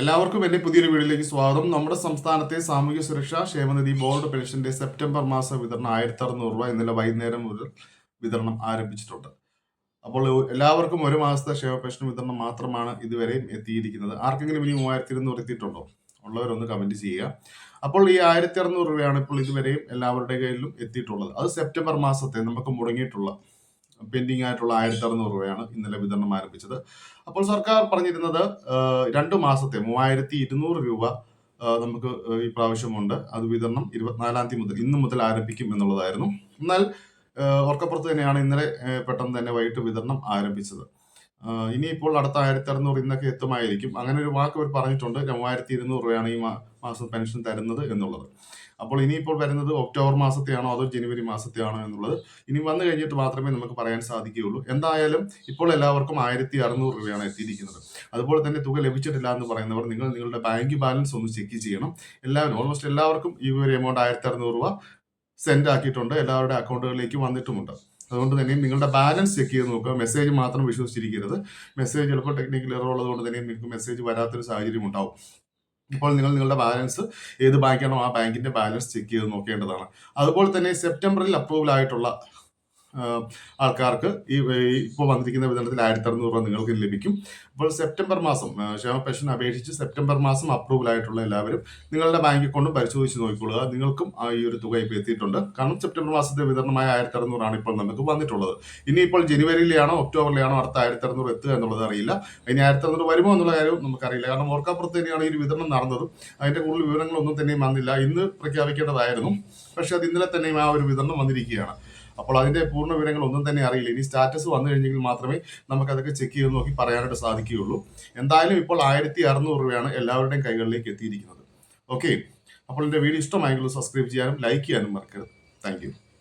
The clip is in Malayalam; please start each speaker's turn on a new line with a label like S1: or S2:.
S1: എല്ലാവർക്കും എന്റെ പുതിയൊരു വീഡിയോയിലേക്ക് സ്വാഗതം. നമ്മുടെ സംസ്ഥാനത്തെ സാമൂഹ്യ സുരക്ഷാ ക്ഷേമനിധി ബോർഡ് പെൻഷന്റെ സെപ്റ്റംബർ മാസ വിതരണം ആയിരത്തി അറുന്നൂറ് രൂപ ഇന്നലെ വൈകുന്നേരം മുതൽ വിതരണം ആരംഭിച്ചിട്ടുണ്ട്. അപ്പോൾ എല്ലാവർക്കും ഒരു മാസത്തെ ക്ഷേമ പെൻഷൻ വിതരണം മാത്രമാണ് ഇതുവരെയും എത്തിയിരിക്കുന്നത്. ആർക്കെങ്കിലും ഇനി മൂവായിരത്തി ഇരുന്നൂറ് എത്തിയിട്ടുണ്ടോ? ഉള്ളവരൊന്ന് കമന്റ് ചെയ്യുക. അപ്പോൾ ഈ ആയിരത്തി അറുന്നൂറ് രൂപയാണ് ഇപ്പോൾ ഇതുവരെയും എല്ലാവരുടെ കയ്യിലും എത്തിയിട്ടുള്ളത്. അത് സെപ്റ്റംബർ മാസത്തെ നമുക്ക് മുടങ്ങിയിട്ടുള്ള പെൻഡിങ് ആയിട്ടുള്ള ആയിരത്തി അറുന്നൂറ് രൂപയാണ് ഇന്നലെ വിതരണം ആരംഭിച്ചത്. അപ്പോൾ സർക്കാർ പറഞ്ഞിരുന്നത് രണ്ടു മാസത്തെ മൂവായിരത്തി ഇരുന്നൂറ് രൂപ നമുക്ക് ഈ പ്രാവശ്യമുണ്ട്. അത് വിതരണം ഇരുപത്തിനാലാം തീയതി മുതൽ ഇന്ന് മുതൽ ആരംഭിക്കും എന്നുള്ളതായിരുന്നു. എന്നാൽ ഓർക്കപ്പുറത്ത് തന്നെയാണ് ഇന്നലെ പെട്ടെന്ന് തന്നെ വൈകിട്ട് വിതരണം ആരംഭിച്ചത്. ഇനിയിപ്പോൾ അടുത്ത ആയിരത്തി അറുന്നൂറ് ഇന്നൊക്കെ എത്തുമായിരിക്കും. അങ്ങനെ ഒരു വാക്ക് അവർ പറഞ്ഞിട്ടുണ്ട്. മൂവായിരത്തി ഇരുന്നൂറ് രൂപയാണ് ഈ മാസം പെൻഷൻ തരുന്നത് എന്നുള്ളത്. അപ്പോൾ ഇനിയിപ്പോൾ വരുന്നത് ഒക്ടോബർ മാസത്തെയാണോ അതോ ജനുവരി മാസത്തെയാണോ എന്നുള്ളത് ഇനി വന്നു കഴിഞ്ഞിട്ട് മാത്രമേ നമുക്ക് പറയാൻ സാധിക്കുകയുള്ളൂ. എന്തായാലും ഇപ്പോൾ എല്ലാവർക്കും ആയിരത്തി അറുന്നൂറ് രൂപയാണ് എത്തിയിരിക്കുന്നത്. അതുപോലെ തന്നെ തുക ലഭിച്ചിട്ടില്ല എന്ന് പറയുന്നവർ നിങ്ങൾ നിങ്ങളുടെ ബാങ്ക് ബാലൻസ് ഒന്ന് ചെക്ക് ചെയ്യണം. എല്ലാവരും ഓൾമോസ്റ്റ് എല്ലാവർക്കും ഈ ഒരു എമൗണ്ട് ആയിരത്തി അറുന്നൂറ് രൂപ സെൻഡ് ആക്കിയിട്ടുണ്ട്. എല്ലാവരുടെ അക്കൗണ്ടുകളിലേക്ക് വന്നിട്ടുമുണ്ട്. അതുകൊണ്ട് തന്നെ നിങ്ങളുടെ ബാലൻസ് ചെക്ക് ചെയ്ത് നോക്കുക. മെസ്സേജ് മാത്രം വിശ്വസിച്ചിരിക്കരുത്. മെസ്സേജ് ചിലപ്പോൾ ടെക്നിക്കൽ എറർ ഉള്ളതുകൊണ്ട് തന്നെ നിങ്ങൾക്ക് മെസ്സേജ് വരാത്തൊരു സാഹചര്യം ഉണ്ടാവും. ഇപ്പോൾ നിങ്ങൾ നിങ്ങളുടെ ബാലൻസ് ഏത് ബാങ്കാണോ ആ ബാങ്കിന്റെ ബാലൻസ് ചെക്ക് ചെയ്ത് നോക്കേണ്ടതാണ്. അതുപോലെ തന്നെ സെപ്റ്റംബറിൽ അപ്രൂവൽ ആയിട്ടുള്ള ആൾക്കാർക്ക് ഈ ഇപ്പോൾ വന്നിരിക്കുന്ന വിതരണത്തിൽ ആയിരത്തി അറുന്നൂറ് രൂപ നിങ്ങൾക്ക് ലഭിക്കും. അപ്പോൾ സെപ്റ്റംബർ മാസം ക്ഷേമ പെൻഷൻ അപേക്ഷിച്ച് സെപ്റ്റംബർ മാസം അപ്രൂവൽ ആയിട്ടുള്ള എല്ലാവരും നിങ്ങളുടെ ബാങ്ക് അക്കൗണ്ട് പരിശോധിച്ച് നോക്കിക്കൊള്ളുക. നിങ്ങൾക്കും ഈ ഒരു തുക ഇപ്പോൾ എത്തിയിട്ടുണ്ട്. കാരണം സെപ്റ്റംബർ മാസത്തെ വിതരണമായ ആയിരത്തി അറുന്നൂറാണ് ഇപ്പോൾ നമുക്ക് വന്നിട്ടുള്ളത്. ഇനിയിപ്പോൾ ജനുവരിയിലാണോ ഒക്ടോബറിലാണോ അടുത്ത ആയിരത്തി അറുന്നൂറ് എത്തുക എന്നുള്ളത് അറിയില്ല. ഇനി ആയിരത്തി അറുന്നൂറ് വരുമോ എന്നുള്ള കാര്യം നമുക്കറിയില്ല. കാരണം ഓർക്കാപ്പുറത്ത് തന്നെയാണ് ഈ ഒരു വിതരണം നടന്നതും. അതിന്റെ കൂടുതൽ വിവരങ്ങളൊന്നും തന്നെയും വന്നില്ല. ഇന്ന് പ്രഖ്യാപിക്കേണ്ടതായിരുന്നു. പക്ഷെ അത് ഇന്നലെ തന്നെയും ആ ഒരു വിതരണം വന്നിരിക്കുകയാണ്. അപ്പോൾ അതിന്റെ പൂർണ വിവരങ്ങൾ ഒന്നും തന്നെ അറിയില്ല. ഇനി സ്റ്റാറ്റസ് വന്നു കഴിഞ്ഞെങ്കിൽ മാത്രമേ നമുക്ക് അതൊക്കെ ചെക്ക് ചെയ്ത് നോക്കി പറയാനായിട്ട് സാധിക്കുകയുള്ളൂ. എന്തായാലും ഇപ്പോൾ ആയിരത്തി അറുന്നൂറ് രൂപയാണ് എല്ലാവരുടെയും കൈകളിലേക്ക് എത്തിയിരിക്കുന്നത്. ഓക്കെ. അപ്പോൾ എന്റെ വീഡിയോ ഇഷ്ടമായെങ്കിൽ സബ്സ്ക്രൈബ് ചെയ്യാനും ലൈക്ക് ചെയ്യാനും മറക്കരുത്. താങ്ക്